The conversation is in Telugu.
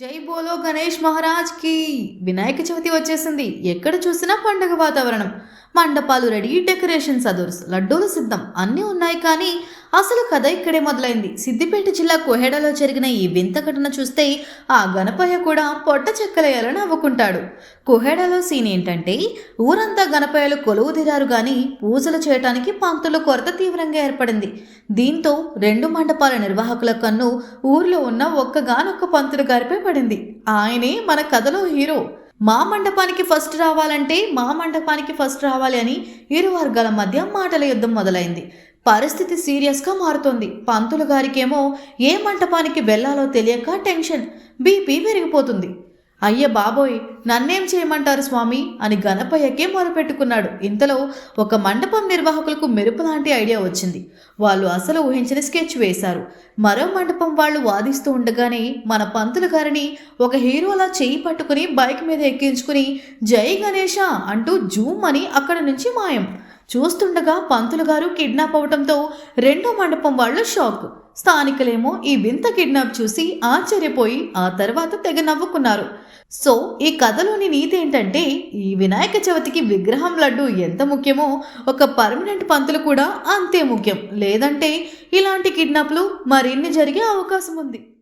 జై బోలో గణేష్ మహారాజ్కి వినాయక చవితి వచ్చేసింది. ఎక్కడ చూసినా పండగ వాతావరణం. మండపాలు రెడీ డెకరేషన్ అదుర్స్ లడ్డూలు సిద్ధం. అన్నీ ఉన్నాయి కానీ అసలు కథ ఇక్కడే మొదలైంది. సిద్దిపేట జిల్లా కోహెడలో జరిగిన ఈ వింత ఘటన చూస్తే ఆ గణపయ్య కూడా పొట్ట చెక్కలేయాలని నవ్వుకుంటాడు. కోహెడలో సీన్ ఏంటంటే ఊరంతా గణపయ్యలు కొలువు తీరారు కానీ పూజలు చేయటానికి పంతుల కొరత తీవ్రంగా ఏర్పడింది. దీంతో రెండు మండపాల నిర్వాహకుల కన్ను ఊర్లో ఉన్న ఒక్కగానొక్క పంతులు గారిపై పడింది. ఆయనే మన కథలో హీరో. మా మండపానికి ఫస్ట్ రావాలంటే మా మండపానికి ఫస్ట్ రావాలి అని ఇరు వర్గాల మధ్య మాటల యుద్ధం మొదలైంది. పరిస్థితి సీరియస్గా మారుతోంది. పంతులు గారికేమో ఏ మంటపానికి వెళ్ళాలో తెలియక టెన్షన్ బీపీ పెరిగిపోతుంది. అయ్య బాబోయ్ నన్నేం చేయమంటారు స్వామి? అని గణపయ్యకే మొరపెట్టుకున్నాడు. ఇంతలో ఒక మండపం నిర్వాహకులకు మెరుపు లాంటి ఐడియా వచ్చింది. వాళ్ళు అసలు ఊహించిన స్కెచ్ వేశారు. మరో మండపం వాళ్ళు వాదిస్తూ ఉండగానే మన పంతులు గారిని ఒక హీరోలా చేయి పట్టుకుని బైక్ మీద ఎక్కించుకుని జై గణేష అంటూ జూమ్ అని అక్కడ నుంచి మాయం. చూస్తుండగా పంతులు గారు కిడ్నాప్ అవడంతో రెండో మండపం వాళ్ళు షాక్. స్థానికులేమో ఈ వింత కిడ్నాప్ చూసి ఆశ్చర్యపోయి ఆ తర్వాత తెగ నవ్వుకున్నారు. సో ఈ కథలోని నీతి ఏంటంటే ఈ వినాయక చవితికి విగ్రహం లడ్డు ఎంత ముఖ్యమో ఒక పర్మనెంట్ పంతులు కూడా అంతే ముఖ్యం. లేదంటే ఇలాంటి కిడ్నాప్లు మరిన్ని జరిగే అవకాశం ఉంది